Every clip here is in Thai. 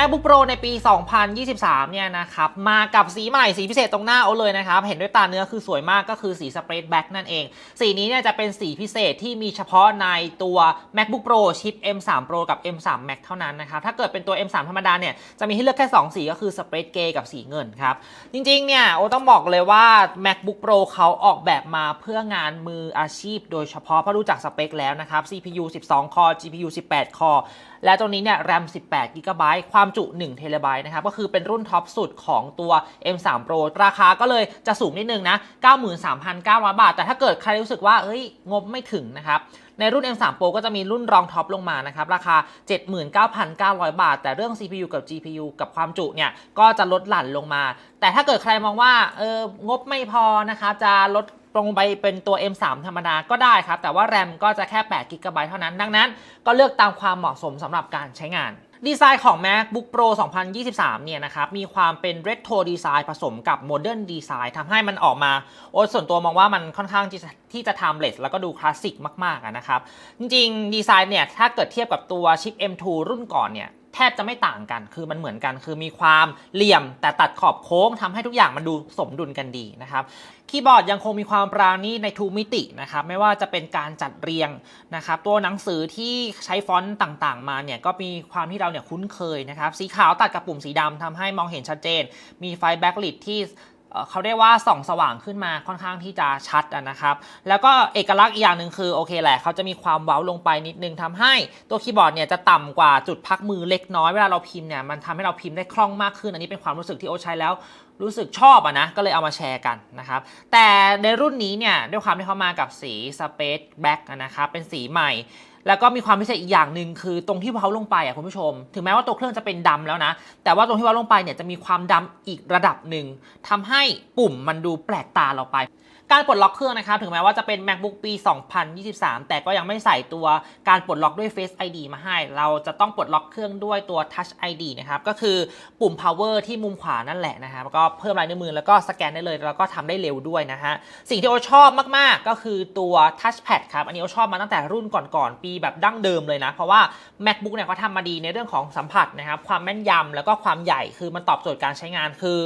MacBook Pro ในปี 2023 เนี่ยนะครับมากับสีใหม่สีพิเศษตรงหน้าเอาเลยนะครับ เห็นด้วยตาเนื้อคือสวยมากก็คือสีสเปรดแบ็กนั่นเอง สีนี้เนี่ยจะเป็นสีพิเศษที่มีเฉพาะในตัว MacBook Pro ชิป M3 Pro กับ M3 Max เท่านั้นนะครับ ถ้าเกิดเป็นตัว M3 ธรรมดาเนี่ยจะมีให้เลือกแค่ 2 สีก็คือสเปรดเกย์กับสีเงินครับ จริงๆ เนี่ยโอต้องบอกเลยว่า MacBook Pro เขาออกแบบมาเพื่องานมืออาชีพ โดยเฉพาะเพราะรู้จักสเปคแล้วนะครับ CPU 12 คอ GPU 18 คอ และตัวนี้เนี่ย RAM 18 GB ความจุ1 t b นะครับก็คือเป็นรุ่นท็อปสุดของตัว M3 Pro ราคาก็เลยจะสูงนิดนึงนะ 93,900 บาท แต่ถ้าเกิดใครรู้สึกว่าเอ้ยงบไม่ถึงนะครับในรุ่น M3 Pro ก็จะมีรุ่นรองท็อปลงมานะครับ ราคา 79,900 บาท แต่เรื่อง CPU กับ GPU กับความจุเนี่ย ก็จะลดหลั่นลงมา แต่ถ้าเกิดใครมองว่าเอองบไม่พอนะครับจะลดลงไปเป็นตัว M3 ธรรมดาก็ได้ครับ แต่ว่า RAM ก็จะแค่8 GB เท่านั้น ดังนั้นก็เลือกตามความเหมาะสมสำหรับการใช้งาน ดีไซน์ของ MacBook Pro 2023 เนี่ยนะครับ มีความเป็น Retro Design ผสมกับ Modern Design ทำให้มันออกมาโอ้ส่วนตัวมองว่ามันค่อนข้างที่จะ timeless แล้วก็ดูคลาสสิกมากๆนะครับ จริงๆ ดีไซน์เนี่ย ถ้าเกิดเทียบกับตัวชิป M2 รุ่นก่อนเนี่ยแทบจะไม่ต่างกัน คือมันเหมือนกัน คือมีความเหลี่ยมแต่ตัดขอบโค้งทำให้ทุกอย่างมันดูสมดุลกันดีนะครับ คีย์บอร์ดยังคงมีความปราณีในทุกมิตินะครับ ไม่ว่าจะเป็นการจัดเรียงนะครับ ตัวหนังสือที่ใช้ฟอนต์ต่างๆ มาเนี่ยก็มีความที่เราเนี่ยคุ้นเคยนะครับ สีขาวตัดกับปุ่มสีดำทำให้มองเห็นชัดเจน มีไฟแบ็กลิทที่ เขาเรียกว่าส่องสว่างขึ้นมาค่อนข้างที่จะชัดนะครับ แล้วก็เอกลักษณ์อีกอย่างหนึ่งคือโอเคแหละเขาจะมีความเว้าลงไปนิดนึงทำให้ตัวคีย์บอร์ดเนี่ยจะต่ำกว่าจุดพักมือเล็กน้อยเวลาเราพิมพ์เนี่ยมันทำให้เราพิมพ์ได้คล่องมากขึ้น อันนี้เป็นความรู้สึกที่โอใช้แล้วรู้สึกชอบอะนะ ก็เลยเอามาแชร์กันนะครับ แต่ในรุ่นนี้เนี่ยด้วยความที่เขามากับสี Space Black นะครับ เป็นสีใหม่ แล้วก็มีความพิเศษอีกอย่างหนึ่งคือตรงที่เว้าลงไปอะคุณผู้ชม ถึงแม้ว่าตัวเครื่องจะเป็นดำแล้วนะ แต่ว่าตรงที่เว้าลงไปเนี่ยจะมีความดำอีกระดับหนึ่งทำให้ปุ่มมันดูแปลกตาเราไป การปลดล็อกเครื่องนะครับ ถึงแม้ว่าจะเป็น MacBook ปี 2023 แต่ก็ยังไม่ใส่ตัวการปลดล็อกด้วย Face ID มาให้ เราจะต้องปลดล็อกเครื่องด้วยตัว Touch ID นะครับ ก็คือปุ่ม power ที่มุมขวานั่นแหละนะครับก็เพิ่มลายนิ้วมือแล้วก็สแกนได้เลย แล้วก็ทำได้เร็วด้วยนะฮะ สิ่งที่โอชอบมากๆ ก็คือตัว touchpad ครับ อันนี้โอชอบมาตั้งแต่รุ่นก่อนๆ ปีแบบดั้งเดิมเลยนะ เพราะว่า MacBook เนี่ยเขาทำมาดีในเรื่องของสัมผัสนะครับ ความแม่นยำแล้วก็ความใหญ่ คือมันตอบโจทย์การใช้งาน คือ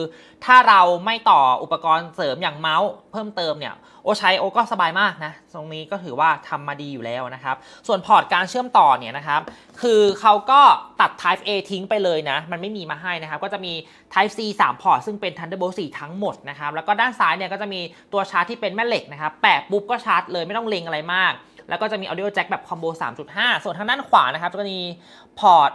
ถ้าเราไม่ต่ออุปกรณ์เสริมอย่างเมาส์เพิ่มเติมเนี่ยโอใช้โอก็สบายมากนะตรงนี้ก็ถือว่าทำมาดีอยู่แล้วนะครับ ส่วนพอร์ตการเชื่อมต่อเนี่ยนะครับคือเขาก็ตัด Type A ทิ้งไปเลยนะ มันไม่มีมาให้นะครับ ก็จะมี Type C 3 พอร์ตซึ่งเป็น Thunderbolt 4 ทั้งหมดนะครับ แล้วก็ด้านซ้ายเนี่ยก็จะมีตัวชาร์จที่เป็นแม่เหล็กนะครับแปะปุ๊บก็ชาร์จเลยไม่ต้องเล็งอะไรมาก แล้วก็จะมี Audio Jack แบบคอมโบ3.5 ส่วนทางด้านขวานะครับก็จะมีพอร์ต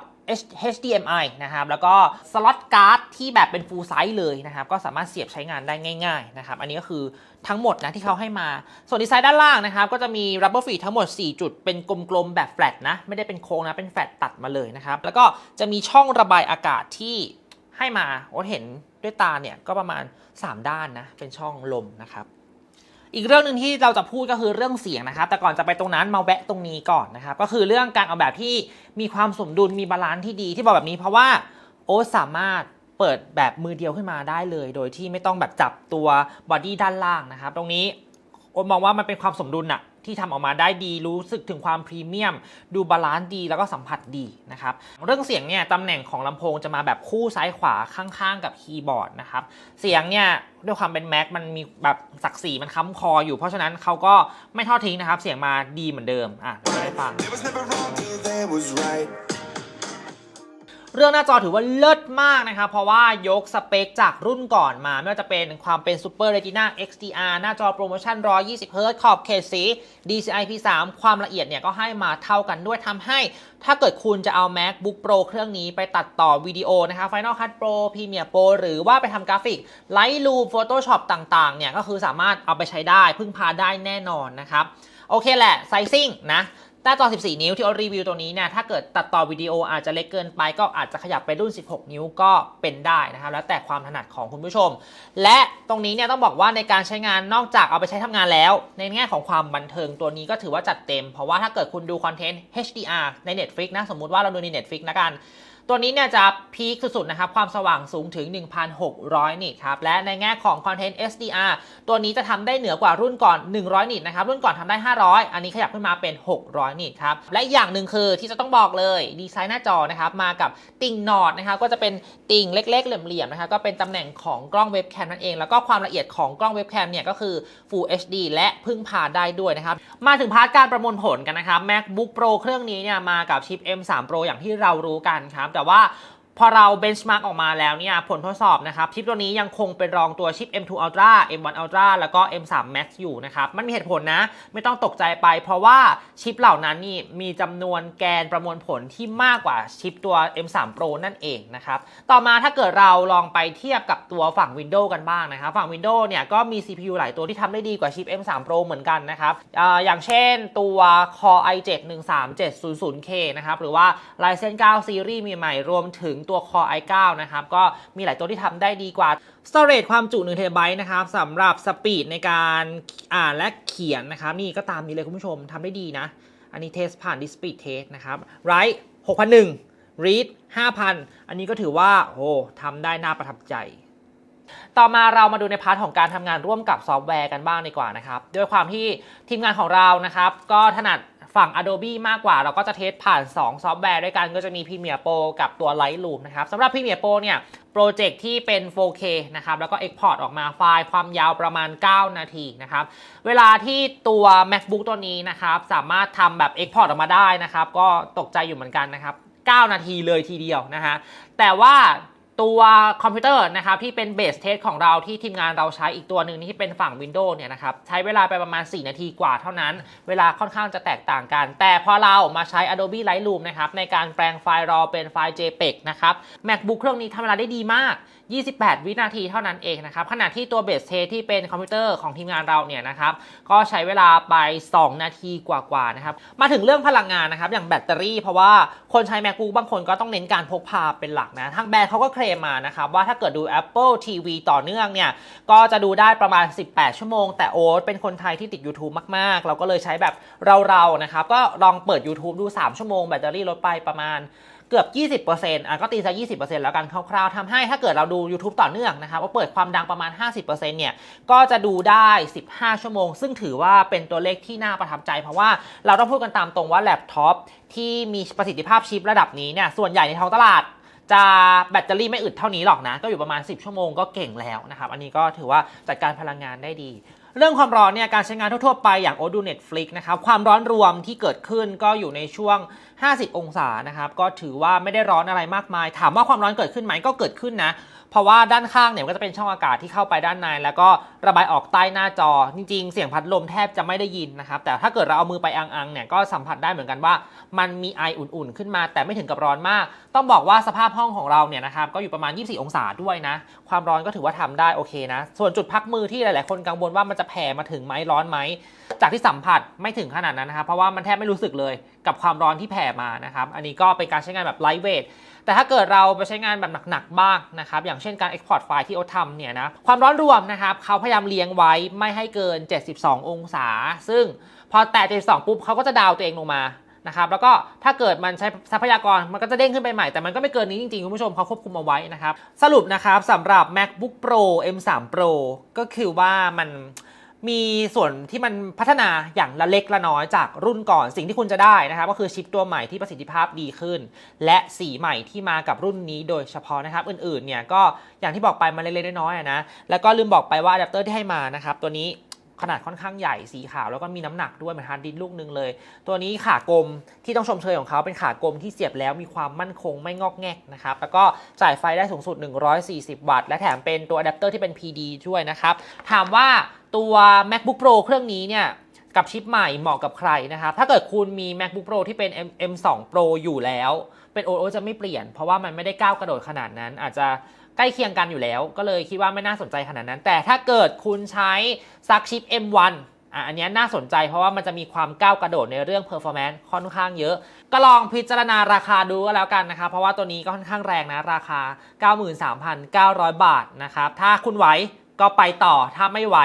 HDMI นะครับ แล้วก็สล็อตการ์ดที่แบบเป็น full size เลยนะครับ ก็สามารถเสียบใช้งานได้ง่าย ๆ นะครับ อันนี้ก็คือทั้งหมดนะที่เขาให้มา ส่วนดีไซน์ด้านล่างนะครับ ก็จะมี rubber feet ทั้งหมด 4 จุด เป็นกลมๆ แบบแฟลตนะ ไม่ได้เป็นโค้งนะ เป็นแฟลตตัดมาเลยนะครับ แล้วก็จะมีช่องระบายอากาศที่ให้มาโอ้เห็นด้วยตาเนี่ยก็ประมาณ 3 ด้านนะ เป็นช่องลมนะครับ อีกเรื่องหนึ่งที่เราจะพูดก็คือเรื่องเสียงนะครับ แต่ก่อนจะไปตรงนั้นมาแวะตรงนี้ก่อนนะครับ ก็คือเรื่องการออกแบบที่มีความสมดุลมีบาลานซ์ที่ดีที่บอกแบบนี้เพราะว่าโอ๊ตสามารถเปิดแบบมือเดียวขึ้นมาได้เลย โดยที่ไม่ต้องแบบจับตัวบอดี้ด้านล่างนะครับ ตรงนี้โอ๊ตมองว่ามันเป็นความสมดุลอะ ที่ทำออกมาได้ดีรู้สึกถึงความพรีเมียม ดูบาลานซ์ดีแล้วก็สัมผัสดีนะครับเรื่องเสียงเนี่ยตำแหน่งของลำโพงจะมาแบบคู่ซ้ายขวาข้างๆ กับคีย์บอร์ดนะครับเสียงเนี่ยด้วยความเป็นแม็กมันมีแบบศักดิ์ศรีมันค้ำคออยู่เพราะฉะนั้นเขาก็ไม่ทอดทิ้งนะครับ เสียงมาดีเหมือนเดิมอะเดี๋ยวจะได้ฟัง เรื่องหน้าจอถือว่าเลิศมากนะครับเพราะว่ายกสเปคจากรุ่นก่อนมา ไม่ว่าจะเป็นความเป็น Super Retina XDR หน้าจอโปรโมชั่น 120 Hz ขอบเขตสี DCI P3 ความละเอียดเนี่ยก็ให้มาเท่ากันด้วยทำให้ ถ้าเกิดคุณจะเอา MacBook Pro เครื่องนี้ไปตัดต่อวิดีโอนะครับ Final Cut Pro Premiere Pro หรือว่าไปทำกราฟิก Lightroom Photoshop ต่างๆเนี่ยก็คือสามารถเอาไปใช้ได้พึ่งพาได้แน่นอนนะครับโอเคแหละไซซิ่งนะ น้าจอ 14 นิ้วที่เรารีวิวตัวนี้เนี่ยถ้าเกิดตัดต่อวิดีโออาจจะเล็กเกินไป ก็อาจจะขยับไปรุ่น 16 นิ้วก็เป็นได้นะครับ แล้วแต่ความถนัดของคุณผู้ชม และตรงนี้เนี่ยต้องบอกว่าในการใช้งานนอกจากเอาไปใช้ทำงานแล้ว ในแง่ของความบันเทิงตัวนี้ก็ถือว่าจัดเต็ม เพราะว่าถ้าเกิดคุณดูคอนเทนต์ HDR ใน Netflix นะ สมมุติว่าเราดูใน Netflix นะกัน ตัวนี้เนี่ยจะพีคสุดๆนะครับความสว่างสูงถึง 1,600 นิตครับและในแง่ของคอนเทนต์ SDR ตัวนี้จะทำได้เหนือกว่ารุ่นก่อน 100 นิตนะครับรุ่นก่อนทำได้ 500 อันนี้ขยับขึ้นมาเป็น 600 นิตครับและอีกอย่างหนึ่งคือที่จะต้องบอกเลยดีไซน์หน้าจอนะครับมากับติ่งนอดนะครับก็จะเป็นติ่งเล็ก ๆ เหลี่ยมๆนะครับก็เป็นตำแหน่งของกล้องเว็บแคมนั่นเอง แล้วก็ความละเอียดของกล้องเว็บแคมเนี่ยก็คือ Full HD และพึ่งพาได้ด้วยนะครับมาถึงพาร์ทการประมวลผลกันนะครับ MacBook Pro เครื่องนี้เนี่ยมากับชิป M3 Pro อย่างที่เรารู้กันครับแต่ว่า พอเราเบนช์มาร์กออกมาแล้วเนี่ยผลทดสอบนะครับชิปตัวนี้ยังคงเป็นรองตัวชิป M2 Ultra M1 Ultra แล้วก็ M3 Max อยู่นะครับมันมีเหตุผลนะ ไม่ต้องตกใจไปเพราะว่าชิปเหล่านั้นนี่มีจำนวนแกนประมวลผลที่มากกว่าชิปตัว M3 Pro นั่นเองนะครับต่อมาถ้าเกิดเราลองไปเทียบกับตัวฝั่ง Windows กันบ้างนะครับฝั่ง Windows เนี่ยก็มี CPU หลายตัวที่ทำได้ดีกว่าชิป M3 Pro เหมือนกันนะครับออย่างเช่นตัว Core i7 13700K นะครับหรือว่า Ryzen 9 Series มีใหม่รวมถึงตัว Core i9 นะครับ ก็มีหลายตัวที่ทำได้ดีกว่า Storage ความจุ1 TB นะครับสำหรับสปีดในการอ่านและเขียนนะครับ นี่ก็ตามนี้เลยคุณผู้ชมทำได้ดีนะ อันนี้เทสผ่าน Dispeed Test นะครับ Write 6,001 Read 5,000 อันนี้ก็ถือว่าโอ้ทำได้น่าประทับใจต่อมาเรามาดูในพาร์ทของการทำงานร่วมกับซอฟต์แวร์กันบ้างดีกว่านะครับ ด้วยความที่ทีมงานของเรานะครับ ก็ถนัด ฝั่ง Adobe มากกว่า เราก็จะเทสผ่าน 2 ซอฟต์แวร์ด้วยกันก็จะมี Premiere Pro กับตัว Lightroom นะครับสำหรับ Premiere Pro เนี่ยโปรเจกต์ที่เป็น 4K นะครับ แล้วก็ Export ออกมาไฟล์ความยาวประมาณ 9 นาทีนะครับ เวลาที่ตัว MacBook ตัวนี้นะครับ สามารถทำแบบ Export ออกมาได้นะครับ ก็ตกใจอยู่เหมือนกันนะครับ 9 นาทีเลยทีเดียวนะฮะแต่ว่า ตัวคอมพิวเตอร์นะครับที่เป็นเบสเทสของเราที่ทีมงานเราใช้อีกตัวหนึ่งที่เป็นฝั่ง Windows เนี่ยนะครับใช้เวลาไปประมาณ 4 นาทีกว่าเท่านั้น เวลาค่อนข้างจะแตกต่างกัน แต่พอเรามาใช้ Adobe Lightroom นะครับในการแปลงไฟล์รอเป็นไฟล์ JPEG นะครับ MacBook เครื่องนี้ทำเวลาได้ดีมาก 28 วินาทีเท่านั้นเองนะครับขณะที่ตัวเบสเทสที่เป็นคอมพิวเตอร์ของทีมงานเราเนี่ยนะครับก็ใช้เวลาไป 2 นาทีกว่าๆนะครับมาถึงเรื่องพลังงานนะครับอย่างแบตเตอรี่เพราะว่าคนใช้ MacBook บางคนก็ต้องเน้นการพกพาเป็นหลักนะ ทางแบรนด์เขาก็เคลมมานะครับว่าถ้าเกิดดู Apple TV ต่อเนื่องเนี่ย ก็จะดูได้ประมาณ 18 ชั่วโมง แต่โอ๊ตเป็นคนไทยที่ติด YouTube มาก ๆ เราก็เลยใช้แบบเราๆนะครับ ก็ลองเปิด YouTube ดู 3 ชั่วโมงแบตเตอรี่ลดไปประมาณ เกือบ 20%อะก็ตีซะ20%แล้วกันคร่าวๆทำให้ถ้าเกิดเราดู YouTube ต่อเนื่องนะครับว่าเปิดความดังประมาณ 50%เนี่ยก็จะดูได้ 15 ชั่วโมง ซึ่งถือว่าเป็นตัวเลขที่น่าประทับใจ เพราะว่าเราต้องพูดกันตามตรงว่าแล็ปท็อปที่มีประสิทธิภาพชิประดับนี้เนี่ยส่วนใหญ่ในท้องตลาดจะแบตเตอรี่ไม่อึดเท่านี้หรอกนะ ก็อยู่ประมาณ 10 ชั่วโมงก็เก่งแล้วนะครับ อันนี้ก็ถือว่าจัดการพลังงานได้ดี เรื่องความร้อนเนี่ยการใช้งานทั่วๆไปอย่างโอดู Netflix นะครับความร้อนรวมที่เกิดขึ้นก็อยู่ในช่วง 50 องศานะครับก็ถือว่าไม่ได้ร้อนอะไรมากมาย ถามว่าความร้อนเกิดขึ้นไหมก็เกิดขึ้นนะ เพราะว่าด้านข้างเนี่ยก็จะเป็นช่องอากาศที่เข้าไปด้านใน แล้วก็ระบายออกใต้หน้าจอ จริงๆ เสียงพัดลมแทบจะไม่ได้ยินนะครับแต่ถ้าเกิดเราเอามือไปอังๆเนี่ยก็สัมผัสได้เหมือนกันว่า มันมีไออุ่นๆ ขึ้นมา แต่ไม่ถึงกับร้อนมาก ต้องบอกว่าสภาพห้องของเราเนี่ยนะครับก็อยู่ประมาณ 24 องศาด้วยนะ ความร้อนก็ถือว่าทำได้โอเคนะ ส่วนจุดพักมือที่หลายๆ คนกังวลว่ามันจะแผ่มาถึงไหมร้อนไหม จากที่สัมผัสไม่ถึงขนาดนั้นนะครับ เพราะว่ามันแทบไม่รู้สึกเลยกับความร้อนที่แผ่มานะครับ อันนี้ก็เป็นการใช้งานแบบไลท์เวทแต่ถ้าเกิดเราไปใช้งานแบบหนักๆบ้างนะครับ อย่างเช่นการ Export ไฟล์ที่โอทำเนี่ยนะ ความร้อนรวมนะครับเขาพยายามเลี้ยงไว้ไม่ให้เกิน 72 องศา ซึ่งพอแตะ 72 ปุ๊บเขาก็จะดาวตัวเองลงมานะครับแล้วก็ถ้าเกิดมันใช้ทรัพยากรมันก็จะเด้งขึ้นไปใหม่ แต่มันก็ไม่เกินนี้จริงๆ คุณผู้ชมเขาควบคุมเอาไว้นะครับ สรุปนะครับสำหรับ MacBook Pro M3 Pro ก็คือว่ามัน มีส่วนที่มันพัฒนาอย่างละเล็กละน้อยจากรุ่นก่อนสิ่งที่คุณจะได้นะครับก็คือชิปตัวใหม่ที่ประสิทธิภาพดีขึ้น และสีใหม่ที่มากับรุ่นนี้โดยเฉพาะนะครับ อื่นๆเนี่ยก็อย่างที่บอกไปมันเล็กๆน้อยๆนะแล้วก็ลืมบอกไปว่าอะแดปเตอร์ที่ให้มานะครับตัวนี้ขนาดค่อนข้างใหญ่สีขาวแล้วก็มีน้ำหนักด้วยเหมือนฮาร์ดดิสก์ลูกหนึงเลย ตัวนี้ขากลมที่ต้องชมเชยของเขาเป็นขากลมที่เสียบแล้วมีความมั่นคงไม่งอกแงกนะครับ แล้วก็จ่ายไฟได้สูงสุด 140 วัตต์ และแถมเป็นตัวอะแดปเตอร์ที่เป็น PD ด้วยนะครับ ถามว่า ตัว MacBook Pro เครื่องนี้เนี่ยกับชิปใหม่เหมาะกับใครนะครับ ถ้าเกิดคุณมี MacBook Pro ที่เป็น M M2 Pro อยู่แล้ว เป็น OO จะไม่เปลี่ยน เพราะว่ามันไม่ได้ก้าวกระโดดขนาดนั้น อาจจะใกล้เคียงกันอยู่แล้ว ก็เลยคิดว่าไม่น่าสนใจขนาดนั้น แต่ถ้าเกิดคุณใช้ซักชิป M1 อะอันนี้น่าสนใจเพราะว่ามันจะมีความก้าวกระโดดในเรื่อง performance ค่อนข้างเยอะ ก็ลองพิจารณาราคาดูก็แล้วกันนะครับเพราะว่าตัวนี้ก็ค่อนข้างแรงนะราคา 93,900 บาทนะครับถ้าคุณไหว ก็ไปต่อถ้าไม่ไหว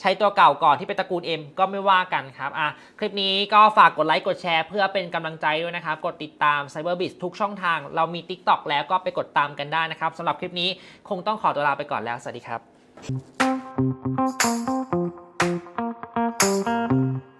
ใช้ตัวเก่าก่อนที่เป็นตระกูล M ก็ไม่ว่ากันครับอะคลิปนี้ก็ฝากกดไลค์กดแชร์เพื่อเป็นกำลังใจด้วยนะครับ กดติดตาม Cyberbiz ทุกช่องทาง เรามี TikTok แล้วก็ไปกดตามกันได้นะครับสำหรับคลิปนี้คงต้องขอตัวลาไปก่อนแล้ว สวัสดีครับ